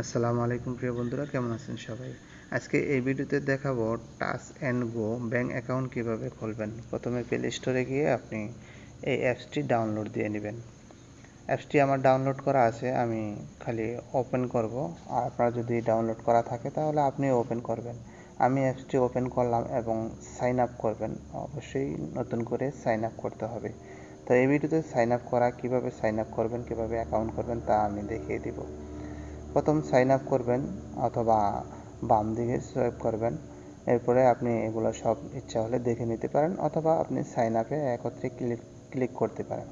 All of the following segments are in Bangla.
আসসালামু আলাইকুম প্রিয় বন্ধুরা, কেমন আছেন সবাই? আজকে এই ভিডিওতে দেখাবো touch and go bank account কীভাবে খুলবেন। প্রথমে প্লে স্টোরে গিয়ে আপনি এই অ্যাপসটি ডাউনলোড দিয়ে নেবেন। অ্যাপসটি আমার ডাউনলোড করা আছে, আমি খালি ওপেন করব। আর আপনার যদি ডাউনলোড করা থাকে, তাহলে আপনি ওপেন করবেন। আমি অ্যাপসটি ওপেন করলাম এবং সাইন আপ করবেন। অবশ্যই নতুন করে সাইন আপ করতে হবে। তো এই ভিডিওতে সাইন আপ করা, কীভাবে সাইন আপ করবেন, কীভাবে অ্যাকাউন্ট করবেন, তা আমি দেখিয়ে দিব। প্রথম সাইন আপ করবেন অথবা বাম দিকে সোয়াইপ করবেন। এরপরে আপনি এগুলো সব ইচ্ছা হলে দেখে নিতে পারেন অথবা আপনি সাইন আপে একত্রে ক্লিক ক্লিক করতে পারেন।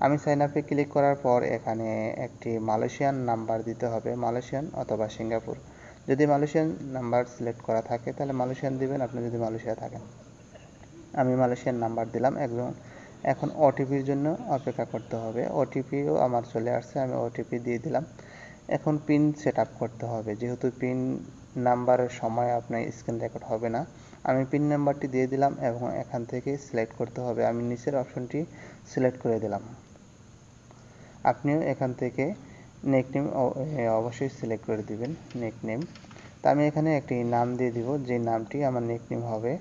আমি সাইন আপে ক্লিক করার পর এখানে একটি মালয়েশিয়ান নাম্বার দিতে হবে মালয়েশিয়ান অথবা সিঙ্গাপুর যদি মালয়েশিয়ান নাম্বার সিলেক্ট করা থাকে, তাহলে মালয়েশিয়ান দিবেন, আপনি যদি মালয়েশিয়া থাকেন। আমি মালয়েশিয়ান নাম্বার দিলাম, একজন, এখন ওটিপির জন্য অপেক্ষা করতে হবে। ওটিপিও আমার চলে আসছে, আমি ওটিপি দিয়ে দিলাম। এখন পিন সেট করতে হবে। যেহেতু পিন নাম্বারের সময় আপনার স্ক্রিন রেকর্ড হবে না, আমি পিন নাম্বারটি দিয়ে দিলাম এবং এখান থেকে সিলেক্ট করতে হবে। আমি নিচের অপশনটি সিলেক্ট করে দিলাম। আপনিও এখান থেকে নেক নেম অবশ্যই সিলেক্ট করে দিবেন নেক নেম তা আমি এখানে একটি নাম দিয়ে দিব, যে নামটি আমার নেক নেম হবে।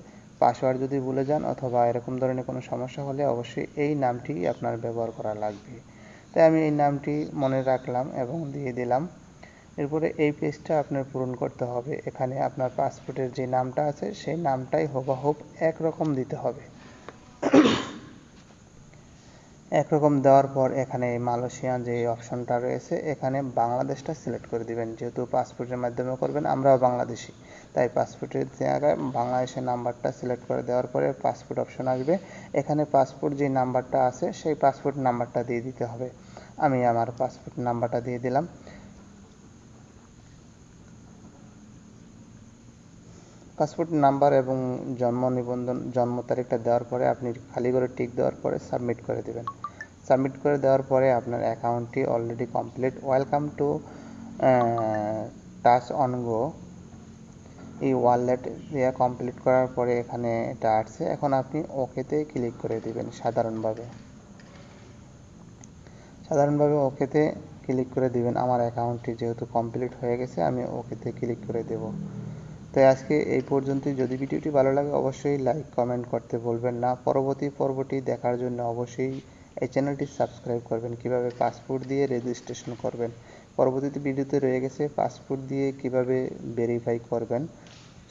পাসওয়ার্ড যদি ভুলে যান অথবা এরকম ধরনের কোনো সমস্যা হলে অবশ্যই এই নামটি আপনার ব্যবহার করা লাগবে। তাই আমি এই নামটি মনে রাখলাম এবং দিয়ে দিলাম। এরপরে এই পেজটা আপনার পূরণ করতে হবে। এখানে আপনার পাসপোর্টের যে নামটা আছে, সেই নামটাই হুবহুব একরকম দিতে হবে। একরকম দেওয়ার পর এখানে মালয়েশিয়ান যে অপশনটা রয়েছে, এখানে বাংলাদেশটা সিলেক্ট করে দিবেন। যেহেতু পাসপোর্টের মাধ্যমে করবেন, আমরাও বাংলাদেশি। তাই পাসপোর্টের জায়গায় বাংলাদেশের নাম্বারটা সিলেক্ট করে দেওয়ার পরে পাসপোর্ট অপশন আসবে। এখানে পাসপোর্ট যে নাম্বারটা আছে, সেই পাসপোর্ট নাম্বারটা দিয়ে দিতে হবে। আমি আমার পাসপোর্ট নাম্বারটা দিয়ে দিলাম। পাসপোর্ট নাম্বার এবং জন্ম নিবন্ধন, জন্ম তারিখটা দেওয়ার পরে আপনি খালি করে টিক দেওয়ার পরে সাবমিট করে দেবেন। সাবমিট করে দেওয়ার পরে আপনার অ্যাকাউন্টটি already complete welcome to Touch n Go এই ওয়ালেট দিয়ে কমপ্লিট করার পরে এখানে এটা আসছে। এখন আপনি ওকেতে ক্লিক করে দিবেন সাধারণভাবে। সাধারণভাবে ওকেতে ক্লিক করে দিবেন। আমার অ্যাকাউন্টটি যেহেতু কমপ্লিট হয়ে গেছে, আমি ওকেতে ক্লিক করে দেব। তাই আজকে এই পর্যন্তই। যদি ভিডিওটি ভালো লাগে, অবশ্যই লাইক কমেন্ট করতে বলবেন না। পরবর্তী পর্বটি দেখার জন্য অবশ্যই এই চ্যানেলটি সাবস্ক্রাইব করবেন। কীভাবে পাসপোর্ট দিয়ে রেজিস্ট্রেশন করবেন? পরবর্তীতে ভিডিওতে রয়ে গেছে পাসপোর্ট দিয়ে কীভাবে ভেরিফাই করবেন,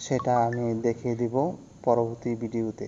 সেটা আমি দেখিয়ে দিব পরবর্তী ভিডিওতে